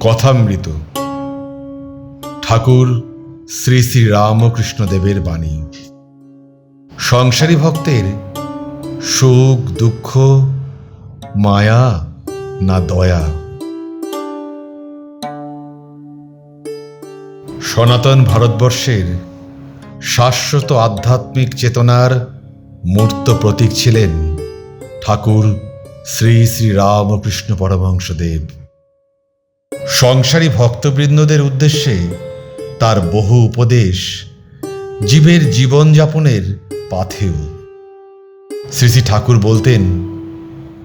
কথামৃত। ঠাকুর শ্রী শ্রী রামকৃষ্ণ দেবের বাণী। সংসারী ভক্তের সুখ, দুঃখ, মায়া না দয়া? সনাতন ভারতবর্ষের শাশ্বত আধ্যাত্মিক চেতনার মূর্ত প্রতীক ছিলেন ঠাকুর শ্রী শ্রী রামকৃষ্ণ পরমহংসদেব। সংসারী ভক্তবৃন্দদের উদ্দেশ্যে তার বহু উপদেশ জীবের জীবনযাপনের পাথেয় শ্রী শ্রী ঠাকুর বলতেন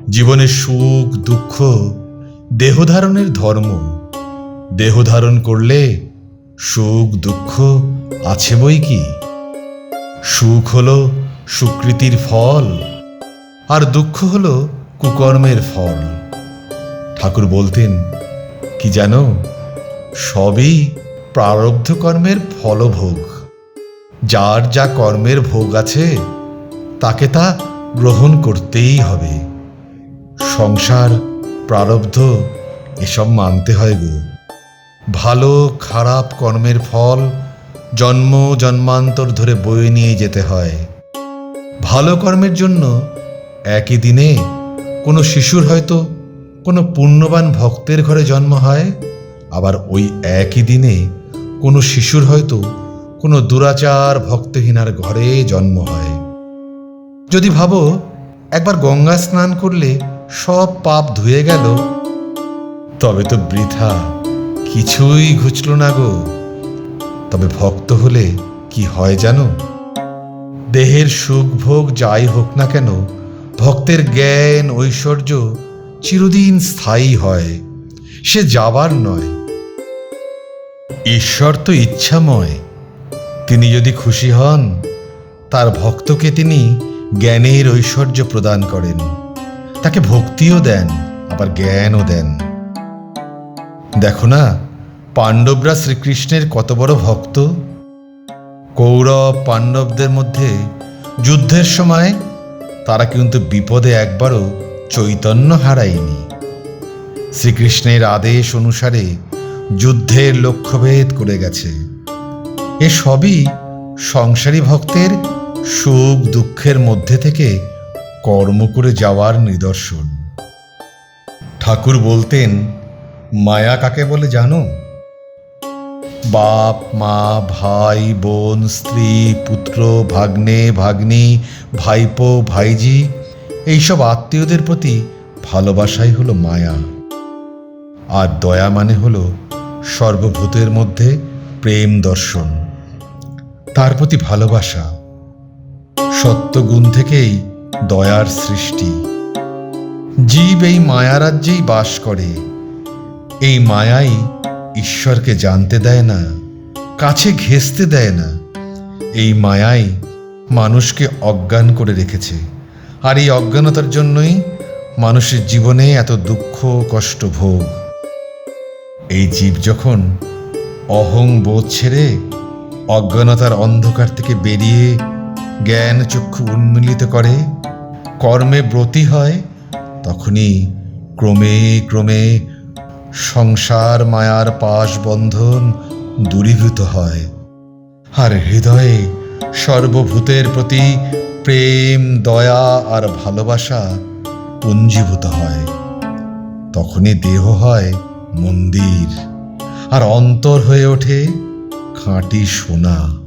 জীবনের সুখ, দুঃখ, দেহধারণের ধর্ম। দেহধারণ করলে সুখ, দুঃখ আছে বই কি? সুখ হল সুকৃতির ফল, আর দুঃখ হল কুকর্মের ফল। ঠাকুর বলতেন কি জানো? সবই প্রারব্ধ কর্মের ফলভোগ। যার যা কর্মের ভোগ আছে, তাকে তা গ্রহণ করতেই হবে। সংসার প্রারব্ধ, এসব মানতে হয় গো। ভালো, খারাপ কর্মের ফল জন্ম জন্মান্তর ধরে বয়ে নিয়ে যেতে হয়। ভালো কর্মের জন্য একই দিনে কোনো শিশুর হয়তো কোনো পুণ্যবান ভক্তের ঘরে জন্ম হয়? আবার ওই একই দিনে কোনো শিশুর হয়তো কোনো দুরাচার ভক্তহীনার ঘরে জন্ম হয়। যদি ভাবো, একবার গঙ্গা স্নান করলে সব পাপ ধুয়ে গেল, তবে তো বৃথা কিছুই ঘুচল না গো। তবে ভক্ত হলে কি হয় জানো? দেহের সুখ ভোগ যাই হোক না কেন, ভক্তের জ্ঞান, ঐশ্বর্য চিরদিন স্থায়ী হয়, সে যাবার নয়। ঈশ্বর তো ইচ্ছাময়, তিনি যদি খুশি হন, তার ভক্তকে তিনি জ্ঞানের ঐশ্বর্য প্রদান করেন। তাকে ভক্তিও দেন, আবার জ্ঞানও দেন। দেখো না, পাণ্ডবরা শ্রীকৃষ্ণের কত বড় ভক্ত। কৌরব পাণ্ডবদের মধ্যে যুদ্ধের সময় তারা কিন্তু বিপদে একবারও চৈতন্য হারায়নি। শ্রীকৃষ্ণের আদেশ অনুসারে যুদ্ধের লক্ষ্যভেদ করে গেছে। এ সবই সংসারী ভক্তের সুখ দুঃখের মধ্যে থেকে কর্ম করে যাওয়ার নিদর্শন। ঠাকুর বলতেন, মায়া কাকে বলে জানো? বাপ, মা, ভাই, বোন, স্ত্রী, পুত্র, ভাগ্নে, ভাগ্নি, ভাইপো, ভাইজি এইসব আত্মীয়দের প্রতি ভালোবাসাই হলো মায়া। আর দয়া মানে হলো সর্বভূতের মধ্যে প্রেম দর্শন। তার প্রতি ভালোবাসা সত্যগুণ থেকেই দয়ার সৃষ্টি। জীব এই মায়ারাজ্যেই বাস করে। এই মায়াই ঈশ্বরকে জানতে দেয় না, কাছে ঘেঁষতে দেয় না। এই মায়াই মানুষকে অজ্ঞান করে রেখেছে। আর এই অজ্ঞানতার জন্যই মানুষের জীবনে এত দুঃখ, কষ্ট ভোগ। এই জীব যখন অহং বোধ ছেড়ে অজ্ঞানতার অন্ধকার থেকে বেরিয়ে জ্ঞান চক্ষু উন্মিলিত করে, কর্মে ব্রতী হয়, তখনই ক্রমে ক্রমে সংসার মায়ার পাশ বন্ধন দূরীভূত হয়। আর হৃদয়ে সর্বভূতের প্রতি প্রেম, দয়া আর ভালোবাসা পুঞ্জীভূত হয়। তখনই দেহ হয় মন্দির, আর অন্তর হয়ে ওঠে খাঁটি সোনা।